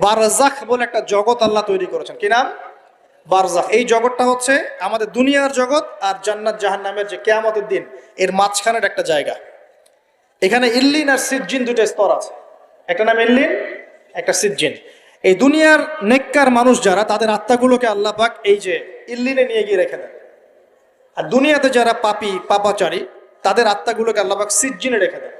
বারজাখ বলে একটা জগৎ আল্লাহ তৈরি করেছেন। কি নাম? বারজাখ। এই জগৎটা হচ্ছে আমাদের দুনিয়ার জগৎ আর জান্নাত জাহান্নামের যে কেয়ামতের দিন, এর মাঝখানের একটা জায়গা। এখানে ইল্লিন আর সিজ্জিন দুটো স্তর আছে। একটা নাম ইল্লিন, একটা সিজ্জিন। এই দুনিয়ার নেককার মানুষ যারা, তাদের আত্মাগুলোকে আল্লাহ পাক এই যে ইল্লিনে নিয়ে গিয়ে রেখে দেন। আর দুনিয়াতে যারা পাপি, পাপাচারী, তাদের আত্মাগুলোকে আল্লাহ পাক সিজ্জিনে রেখে দেন।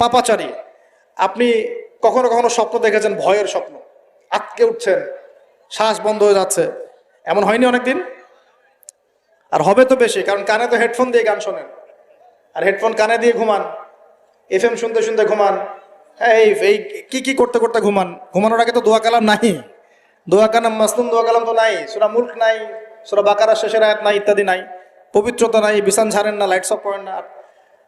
পাপাচারী। আপনি কখনো কখনো স্বপ্ন দেখেছেন, ভয়ের স্বপ্ন। আটকে উঠছেন, শ্বাস বন্ধ হয়ে যাচ্ছে। এমন হয়নি অনেকদিন? আর হবে তো বেশি, কারণ কানে তো হেডফোন দিয়ে গান শোনেন। আর হেডফোন কানে দিয়ে ঘুমান এফ এম শুনতে শুনতে ঘুমান। এই এই, কি কি করতে করতে ঘুমান? ঘুমানোর আগে তো দোয়া কালাম নাই। দোয়া কালাম মাসলুম দোয়া কালাম তো নাই। সুরা মুল্ক নাই, সুরা বাকারা শেষের আয়াত নাই, ইত্যাদি নাই। পবিত্রতা নাই, বিছান ছাড়েন না, লাইটস অফ করেন না।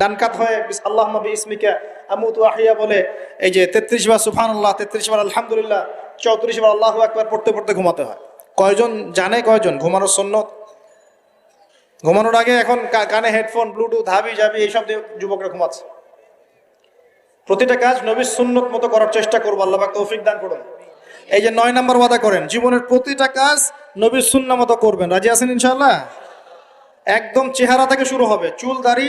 ডানকাত হয়ে আল্লাহ নবী ইসমিকা আমুতু আহিয়া বলে, এই যে তেত্রিশ বার সুফান আল্লাহ তেত্রিশ বার আলহামদুলিল্লাহ, চৌত্রিশ বার আল্লাহ একবার পড়তে পড়তে ঘুমাতে হয়। কয়জন জানে কয়জন? ঘুমানোর সন্ন্যত। ঘুমানোর আগে এখন কানে হেডফোন ব্লুটুথ হাবি জাবি এইসব দিয়ে যুবকরা ঘুমাচ্ছে। প্রতিটা কাজ নবীর সুন্নত মতো করার চেষ্টা করব, আল্লাহ তৌফিক দান করুন। এই যে নয় নম্বর ওয়াদা করেন, জীবনের প্রতিটা কাজ নবীর সুন্না মতো করবেন। রাজি আছেন ইনশাল্লাহ একদম চেহারা থেকে শুরু হবে, চুল, দাড়ি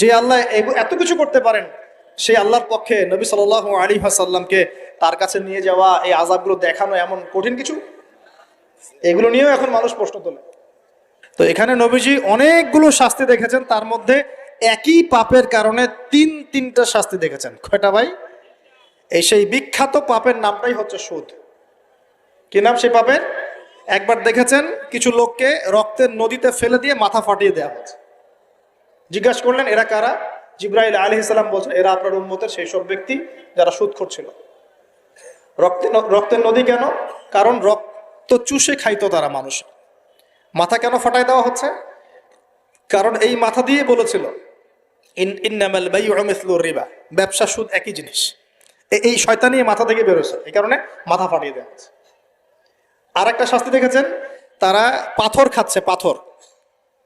যে আল্লাহ এত কিছু করতে পারেন, সেই আল্লাহর পক্ষে নবী সাল আলী সাল্লামকে তার কাছে নিয়ে যাওয়া, এই আজাবগুলো দেখানো এমন কঠিন কিছু? এগুলো নিয়েও এখন মানুষ প্রশ্ন তোলে। তো এখানে নবীজি অনেকগুলো শাস্তি দেখেছেন, তার মধ্যে একই পাপের কারণে তিন, তিনটা শাস্তি দেখেছেন। কয়টা ভাই? এই সেই বিখ্যাত পাপের নামটাই হচ্ছে সুদ। কি নাম সেই পাপের? একবার দেখেছেন, কিছু লোককে রক্তের নদীতে ফেলে দিয়ে মাথা ফাটিয়ে দেওয়া হচ্ছে। জিজ্ঞাসা করলেন, এরা কারা? জিব্রাইল আলী ইসলাম বলছেন, এরা আপনার উম্মতের সেই সব ব্যক্তি যারা সুদ করছিল রক্তে রক্তের নদী কেন? কারণ রক্ত চুষে খাইতো তারা মানুষ। মাথা কেন ফাটাই দেওয়া হচ্ছে? কারণ এই মাথা দিয়ে বলেছিল রিবা। ব্যবসা সুদ একই জিনিস। এই শয়তানি মাথা থেকে বেরোছে এই কারণে মাথা ফাটিয়ে দেওয়া হচ্ছে। আর একটা শাস্তি দেখেছেন, তারা পাথর খাচ্ছে, পাথর।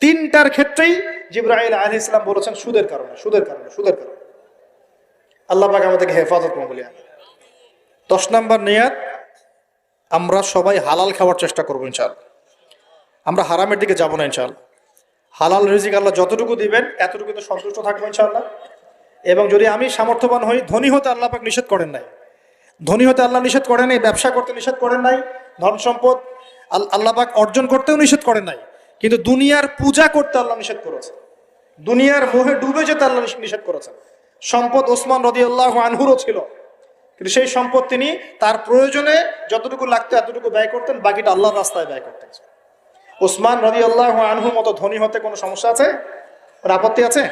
তিনটার ক্ষেত্রেই জিব্রাহিল আহ ইসলাম বলেছেন সুদের কারণে সুদের কারণে সুদের কারণে। আল্লাহ পাক আমাদেরকে হেফাজত বলি দশ নম্বর নিয়াত, আমরা সবাই হালাল খাওয়ার চেষ্টা করব ইনশাআল্লাহ। আমরা হারামের দিকে যাব না ইনশাআল্লাহ। হালাল রিজিক আল্লাহ যতটুকু দিবেন, এতটুকু তো সন্তুষ্ট থাকব ইনশাআল্লাহ। এবং যদি আমি সামর্থ্যবান হই, ধনী হতে আল্লাহ পাক নিষেধ করেন নাই। ধনী হতে আল্লাহ নিষেধ করেন নাই, ব্যবসা করতে নিষেধ করেন নাই, ধন সম্পদ আল- আল্লাহ পাক অর্জন করতেও নিষেধ করেন নাই। কিন্তু দুনিয়ার পূজা করতে আল্লাহ নিষেধ করেছে। দুনিয়ার মোহে ডুবে যেতে আল্লাহ নিষেধ করেছেন সম্পদ ওসমান রদি আল্লাহ আনহুরও ছিল। কিন্তু সেই সম্পদ তিনি তার প্রয়োজনে যতটুকু লাগতো এতটুকু ব্যয় করতেন, বাকিটা আল্লাহর রাস্তায় ব্যয় করতেন। ওসমান রদি আল্লাহ আনহু মতো ধনী হতে কোনো সমস্যা আছে? আপত্তি আছে?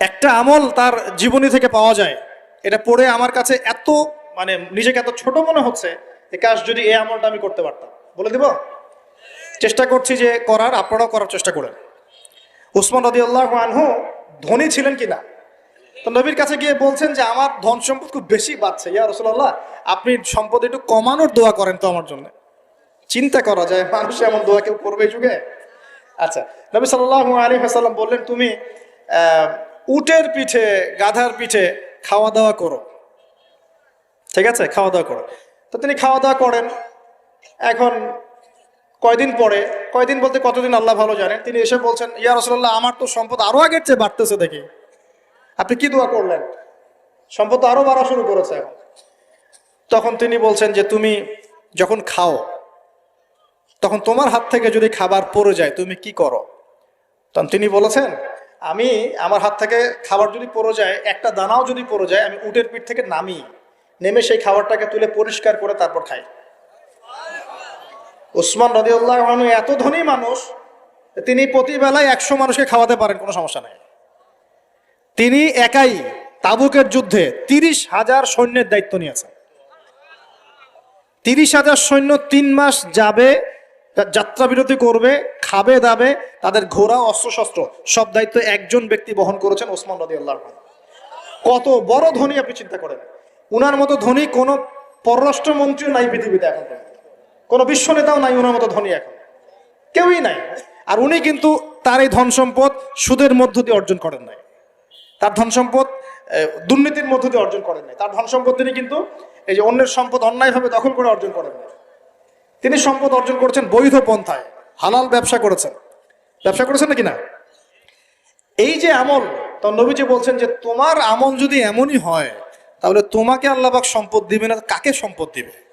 একটা আমল তার জীবনী থেকে পাওয়া যায়। এটা পড়ে আমার কাছে এত মানে নিজেকে এত ছোট মনে হচ্ছে যে, কাশ, যদি এই আমলটা আমি করতে পারতাম। বলে দিব? চেষ্টা করছি যে করার, আপনারাও করার চেষ্টা করেন। উসমান রদি আল্লাহ আনহু ধনী ছিলেন কিনা? তো নবীর কাছে গিয়ে বলছেন যে, আমার ধন সম্পদ খুব বেশি বাড়ছে। ইয়া রসুল্লাহ আপনি সম্পদ একটু কমানোর দোয়া করেন তো আমার জন্য। চিন্তা করা যায়, মানুষ এমন দোয়া কেউ করবে যুগে? আচ্ছা নবী সাল্লাহ আলী হাসাল্লাম বললেন, তুমি উটের পিঠে, গাধার পিঠে খাওয়া দাওয়া করো। ঠিক আছে? খাওয়া দাওয়া করো। তো তিনি খাওয়া দাওয়া করেন। এখন কয়দিন পরে, কয়দিন বলতে কতদিন আল্লাহ ভালো জানেন তিনি এসে বলছেন, ইয়া রসুল্লাহ আমার তো সম্পদ আরও আগের চেয়ে বাড়তেছে দেখি। আপনি কি দোয়া করলেন? সম্পদ তো আরও বাড়া শুরু করেছে তখন তিনি বলছেন যে, তুমি যখন খাও, তখন তোমার হাত থেকে যদি খাবার পড়ে যায়, তুমি কি করো? তখন তিনি বলেছেন, আমি আমার হাত থেকে খাবার যদি পড়ে যায়, একটা দানাও যদি পড়ে যায়, আমি উটের পিঠ থেকে নামি, নেমে সেই খাবারটাকে তুলে পরিষ্কার করে তারপর খাই। উসমান রদিউল্লাহ এত ধনী মানুষ, তিনি প্রতিবেলায় একশো মানুষকে খাওয়াতে পারেন, কোনো সমস্যা নেই। তিনি একাই তাবুকের যুদ্ধে তিরিশ হাজার সৈন্যের দায়িত্ব নিয়েছেন। তিরিশ হাজার সৈন্য তিন মাস যাবে যাত্রা বিরতি করবে, খাবে দাবে, তাদের ঘোড়া, অস্ত্রশস্ত্র, সব দায়িত্ব একজন ব্যক্তি বহন করেছেন ওসমান রদি আল্লাহ কত বড় ধনী আপনি চিন্তা করেন। উনার মতো ধনী কোনো পররাষ্ট্রমন্ত্রীও নাই পৃথিবীতে এখন। কোনো বিশ্ব নেতাও নাই উনার মতো ধনী এখন। কেউই নাই। আর উনি কিন্তু তার এই ধন সম্পদ সুদের মধ্য দিয়ে অর্জন করেন নাই। তার ধন সম্পদ দুর্নীতির মধ্য দিয়ে অর্জন করেন নাই। তার ধন সম্পদ তিনি কিন্তু এই যে অন্যের সম্পদ অন্যায়ভাবে দখল করে অর্জন করেন নাই। তিনি সম্পদ অর্জন করেছেন বৈধ পন্থায়। হালাল ব্যবসা করেছেন। ব্যবসা করেছেন নাকি না? এই যে আমল, তো নবীজি বলছেন যে, তোমার আমল যদি এমনই হয়, তাহলে তোমাকে আল্লাহবাক সম্পদ দিবে না, কাকে সম্পদ দিবে?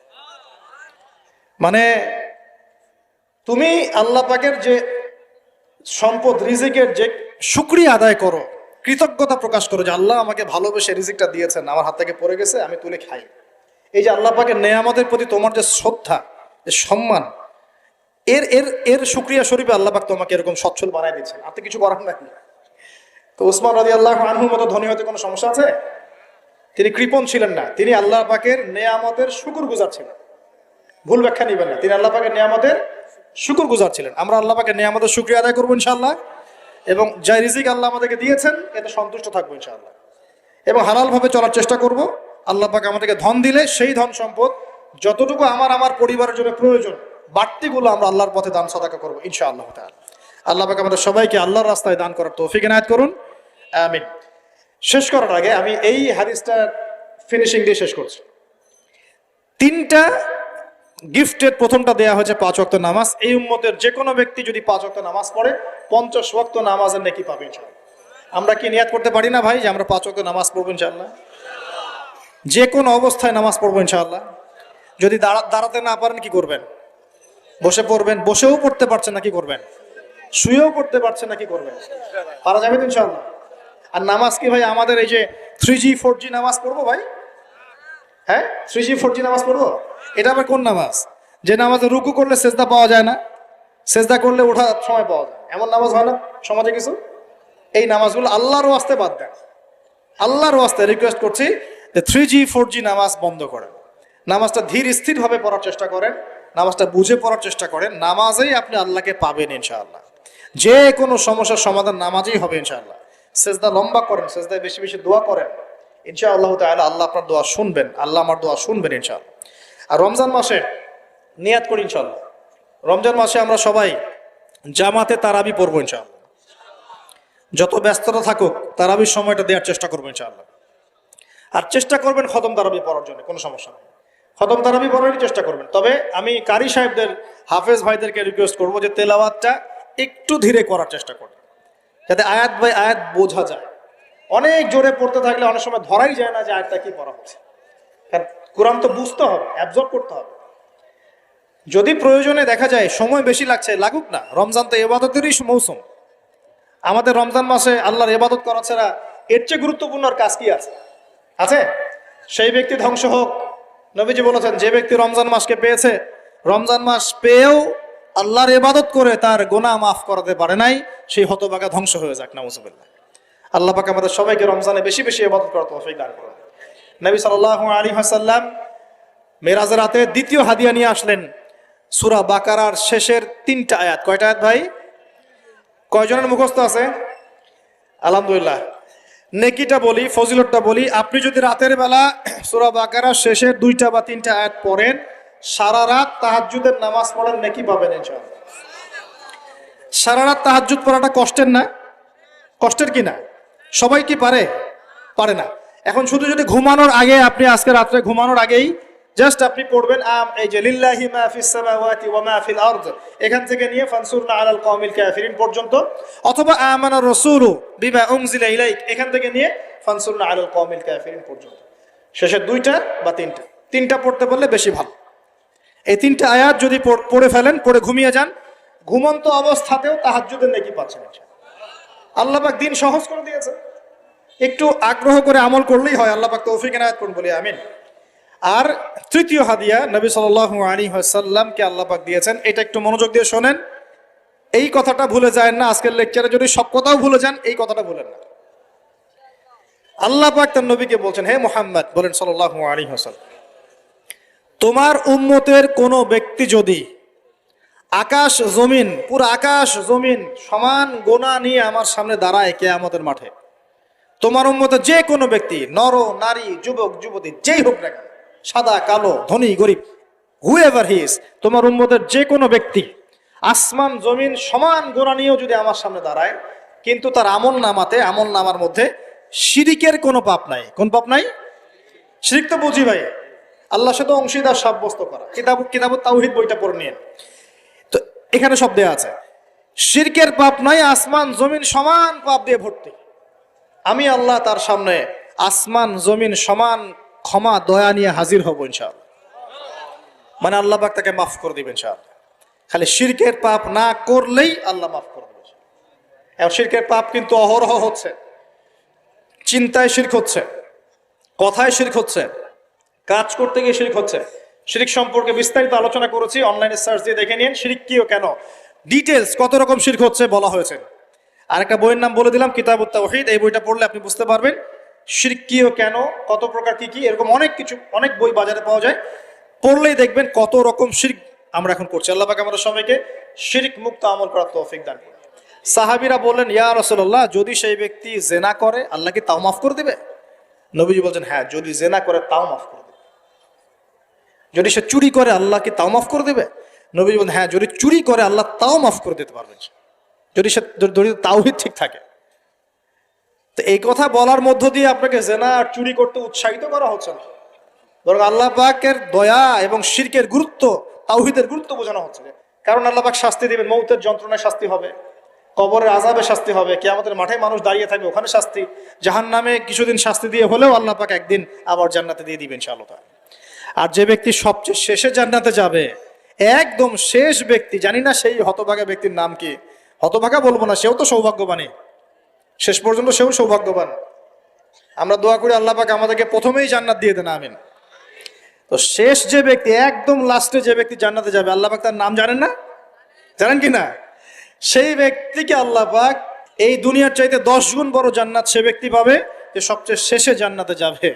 মানে তুমি আল্লাহ পাকের যে সম্পদ, রিজিকের যে শুক্রিয়া আদায় করো, কৃতজ্ঞতা প্রকাশ করো যে আল্লাহ আমাকে ভালোবেসে রিজিকটা দিয়েছেন, আমার হাত থেকে পড়ে গেছে, আমি তুলে খাই। এই যে আল্লাহ পাকের নেয়ামতের প্রতি তোমার যে শ্রদ্ধা, যে সম্মান, এর এর এর শুক্রিয়া স্বরূপে আল্লাহ পাক তোমাকে এরকম সচ্ছল বানাই দিচ্ছেন আপনি কিছু করার নাই। তো উসমান রাজি আল্লাহ আনহুর মতো ধনী হতে কোনো সমস্যা আছে? তিনি কৃপণ ছিলেন না। তিনি আল্লাহ পাকের নেয়ামতের শুকুর গুজার ছিলেন। ভুল ব্যাখ্যা নিবেন না। তিনি আল্লাহ পাকের নিয়ামতের শুকুর গুজার ছিলেন। আমরা আল্লাহ পাকের নিয়ামতের শুক্রিয়া আদায় করব ইনশাল্লাহ এবং যা রিজিক আল্লাহ আমাদেরকে দিয়েছেন, এতে সন্তুষ্ট থাকব ইনশাআল্লাহ। এবং হালালভাবে চলার চেষ্টা করব। আল্লাহ পাক আমাদেরকে ধন দিলে সেই ধন সম্পদ যতটুকু আমার আমার পরিবারের জন্য প্রয়োজন, বাড়তিগুলো আমরা আল্লাহর পথে দান সদাকা করব ইনশাআল্লাহ তাআলা। আল্লাহ পাক আমাদের সবাইকে আল্লাহর রাস্তায় দান করার তৌফিক এনায়েত করুন। আমিন। শেষ করার আগে আমি এই হাদিসটা ফিনিশিং দিয়ে শেষ করছি। তিনটা গিফটের প্রথমটা দেয়া হয়েছে পাঁচ ওয়াক্ত নামাজ। এই উম্মতের যে কোনো ব্যক্তি যদি পাঁচ ওয়াক্ত নামাজ পড়ে, পঞ্চাশ ওয়াক্ত নামাজের নাকি পাবে আমরা কি নিয়াত করতে পারি না ভাই যে আমরা পাঁচ ওয়াক্ত নামাজ পড়ব ইনশাআল্লাহ? যে কোনো অবস্থায় নামাজ পড়ব ইনশাআল্লাহ। যদি দাঁড়া দাঁড়াতে না পারেন কি করবেন? বসে পড়বেন, বসেও পড়তে পারছেন না কি করবেন? শুয়েও পড়তে পারছেন না কি করবেন? পারা যাবে ইনশাআল্লাহ। আর নামাজ কি ভাই আমাদের এই যে থ্রি জি ফোর জি নামাজ পড়ব ভাই? হ্যাঁ? থ্রি জি ফোর জি নামাজ পড়ব? এটা আবার কোন নামাজ? যে নামাজে রুকু করলে সেজদা পাওয়া যায় না। সেজদা করলে ওঠার সময় পাওয়া যায়। এমন নামাজ হয় না সমাজে কিছু? এই নামাজগুলো আল্লাহর ওয়াস্তে বাদ দেন। আল্লাহর ওয়াস্তে রিকোয়েস্ট করছি যে থ্রি জি ফোর জি নামাজ বন্ধ করেন। নামাজটা ধীর স্থিরভাবে পড়ার চেষ্টা করেন। নামাজটা বুঝে পড়ার চেষ্টা করেন। নামাজেই আপনি আল্লাহকে পাবেন ইনশাআল্লাহ। যে কোনো সমস্যার সমাধান নামাজেই হবে ইনশাআল্লাহ। সেজদা লম্বা করেন, সেজদায় বেশি বেশি দোয়া করেন। ইনশাআল্লাহ তাহলে আল্লাহ আপনার দোয়া শুনবেন, আল্লাহ আমার দোয়া শুনবেন ইনশাআল্লাহ। আর রমজান মাসে নিয়াত করি ইনশাআল্লাহ। রমজান মাসে আমরা সবাই জামাতে তারাবি পড়ব ইনশাআল্লাহ। যত ব্যস্ততা থাকুক, তারাবির সময়টা দেওয়ার চেষ্টা করব ইনশাআল্লাহ। আর চেষ্টা করবেন খতম তারাবি পড়ার জন্য, কোনো সমস্যা নেই। খতম তারাবি পড়ারই চেষ্টা করবেন। তবে আমি কারি সাহেবদের, হাফেজ ভাইদেরকে রিকোয়েস্ট করব যে তেলাওয়াতটা একটু ধীরে করার চেষ্টা করবেন। যাতে আয়াত বাই আয়াত বোঝা যায়। অনেক জোরে পড়তে থাকলে অনেক সময় ধরাই যায় না যে আয়াতটা কি পড়া হচ্ছে। কোরআন তো বুঝতে হবে অ্যাবজর্ব করতে হবে। যদি প্রয়োজনে দেখা যায় সময় বেশি লাগছে, লাগুক না। রমজান তো এবাদতেরই মৌসুম। আমাদের রমজান মাসে আল্লাহর এবাদত করা ছাড়া এর চেয়ে গুরুত্বপূর্ণ কাজ কি আছে? আছে? সেই ব্যক্তি ধ্বংস হোক। নবীজি বলেছেন, যে ব্যক্তি রমজান মাসকে পেয়েছে, রমজান মাস পেয়েও আল্লাহর এবাদত করে তার গোনা মাফ করাতে পারে নাই, সেই হতবাগা ধ্বংস হয়ে যাক, নাউজুবিল্লাহ। আল্লাহ পাক আমাদের সবাইকে রমজানে বেশি বেশি এবাদত করার তৌফিক দান করুন। নবী সাল্লাল্লাহু আলাইহি ওয়াসাল্লাম মেরাজের রাতে দ্বিতীয় হাদিয়া নিয়ে আসলেন। সূরা বাকারার শেষের তিনটা আয়াত। কয়টা আয়াত ভাই? কয়জনের মুখস্থ আছে? আলহামদুলিল্লাহ। নেকিটা বলি, ফজিলতটা বলি, আপনি যদি রাতের বেলা সূরা বাকারার শেষের দুইটা বা তিনটা আয়াত পড়েন, সারা রাত তাহাজ্জুদের নামাজ পড়েন নেকি পাবেন ইনশাআল্লাহ। সারা রাত তাহাজ্জুদ পড়াটা কষ্টের না? কষ্টের কি না? সবাই কি পারে? পারে না। এখন শুধু যদি ঘুমানোর আগে আপনি আজকে রাত্রে ঘুমানোর আগেই জাস্ট আপনি পড়বেন, আম এই যে লিল্লাহি মা ফিস সামাওয়াতি ওয়া মা ফিল আরদ এখান থেকে নিয়ে ফানসুরনা আলাল কওমিল কাফিরিন পর্যন্ত। অথবা, আমানা রাসূলু বিমা উনজিলা ইলাইক এখান থেকে নিয়ে ফানসুরনা আলাল কওমিল কাফিরিন পর্যন্ত। শেষের দুইটা বা তিনটা। তিনটা পড়তে পারলে বেশি ভালো। এই তিনটা আয়াত যদি পড়ে ফেলেন, পড়ে ঘুমিয়ে যান, ঘুমন্ত অবস্থাতেও তাহাজ্জুদের নেকি পাচ্ছেন ইনশাআল্লাহ। আল্লাহ পাক দিন সহজ করে দিয়েছে। একটু আগ্রহ করে আমল করলেই হয়, আল্লাহ পাক তৌফিক এনায়াত করুন, বলি আমিন। আর তৃতীয় হাদিয়া নবী সাল্লাল্লাহু আলাইহি ওয়াসাল্লামকে আল্লাহ পাক দিয়েছেন, এটা একটু মনোযোগ দিয়ে শোনেন। এই কথাটা ভুলে যায় না, আজকের লেকচারে যদি সব কথাও ভুলে যান, এই কথাটা ভুলেন না। আল্লাহ পাক তার নবীকে বলছেন, হে মোহাম্মদ, বলেন সাল্লাল্লাহু আলাইহি ওয়াসাল্লাম, তোমার উম্মতের কোনো ব্যক্তি যদি আকাশ, জমিন, পুরো আকাশ, জমিন সমান গোনা নিয়ে আমার সামনে দাঁড়ায় কেয়ামতের মাঠে। তোমার উম্মতের যে কোনো ব্যক্তি, নর, নারী, যুবক, যুবতী, যেই হোক না সাদা, কালো, ধনী, গরিব হুএভার হিস তোমার উম্মতের যে কোনো ব্যক্তি, আসমান, জমিন সমান গোনা নিয়েও যদি আমার সামনে দাঁড়ায়, কিন্তু তার আমল নামাতে, আমল নামার মধ্যে শিরিকের কোনো পাপ নাই। কোন পাপ নাই? শিরিক তো বুঝি ভাই। আল্লাহর সাথে অংশীদার সাব্যস্ত করা। কিতাব কিতাব তাওহিদ বইটা পড়ে নিয়ে এখানে সব দেয়া আছে। শিরকের পাপ নয়, আসমান, জমিন সমান পাপ দিয়ে ভর্তি। আমি আল্লাহ তার সামনে আসমান, জমিন সমান ক্ষমা, দয়া নিয়ে হাজির হব ইনশাআল্লাহ। মানে আল্লাহ পাক তাকে মাফ করে দিবেন ইনশাআল্লাহ। খালি শিরকের পাপ না করলেই আল্লাহ মাফ করে দেবেন এখন শিরকের পাপ কিন্তু অহরহ হচ্ছে। চিন্তায় শির্ক হচ্ছে। কথায় শির্ক হচ্ছে। কাজ করতে গিয়ে শির্ক হচ্ছে। শিরিক সম্পর্কে বিস্তারিত আলোচনা করেছি, অনলাইনে সার্চ দিয়ে দেখে নিন। শিরিক কি ও কেন? ডিটেলস কত রকম শিরক হচ্ছে বলা হয়েছে। আর একটা বইয়ের নাম বলে দিলাম কিতাব তাওহীদ। এই বইটা পড়লে আপনি বুঝতে পারবেন শিরিক কি ও কেন, কত প্রকার কি কি, এরকম অনেক কিছু, অনেক বই বাজারে পাওয়া যায়। পড়লেই দেখবেন কত রকম শিরিক আমরা এখন করছি। আল্লাহ পাক আমাদের সবাইকে শিরিক মুক্ত আমল করার তৌফিক দান সাহাবিরা বললেন, ইয়া রাসূলুল্লাহ, যদি সেই ব্যক্তি জেনা করে, আল্লাহ কি তাও মাফ করে দেবে? নবীজি বলছেন হ্যাঁ যদি জেনা করে তাও মাফ করে যদি সে চুরি করে আল্লাহ কি তাও মাফ করে দেবে নবী বলেন হ্যাঁ যদি চুরি করে, আল্লাহ তাও মাফ করে দিতে পারবেন সে। যদি সে, যদি তাওহিদ ঠিক থাকে তো এই কথা বলার মধ্য দিয়ে আপনাকে জেনা আর চুরি করতে উৎসাহিত করা হচ্ছে না বরং আল্লাহ পাকের দয়া এবং শিরকের গুরুত্ব, তাওহিদের গুরুত্ব বোঝানো হচ্ছে কারণ আল্লাহ পাক শাস্তি দিবেন, মৌতের যন্ত্রণায় শাস্তি হবে, কবরের আজাবে শাস্তি হবে কে আমাদের মাঠে মানুষ দাঁড়িয়ে থাকবে, ওখানে শাস্তি জাহান নামে কিছুদিন শাস্তি দিয়ে হলেও আল্লাহ পাক একদিন আবার জান্নাতে দিয়ে দিবেন ইনশাআল্লাহ তাআলা। আর যে ব্যক্তি সবচেয়ে শেষে জান্নাতে যাবে, একদম শেষ ব্যক্তি, জানি না সেই হতভাগা ব্যক্তির নাম কি, হতভাগা বলব না, সেও তো সৌভাগ্যবানই। শেষ পর্যন্ত সেও সৌভাগ্যবান। আমরা দোয়া করি আল্লাহ আমাদেরকে প্রথমেই জান্নাত দিয়ে দেন, আমিন। তো শেষ যে ব্যক্তি, একদম লাস্টে যে ব্যক্তি জান্নাতে যাবে, আল্লাহ পাক তার নাম জানেন না? জানেন কি না? সেই ব্যক্তিকে আল্লাহ পাক এই দুনিয়ার চাইতে দশ গুণ বড় জান্নাত সে ব্যক্তি পাবে যে সবচেয়ে শেষে জান্নাতে যাবে।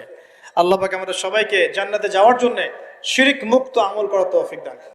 আল্লাহ পাকে আমাদের সবাইকে জান্নাতে যাওয়ার জন্য শিরিক মুক্ত আমল করার তৌফিক দান।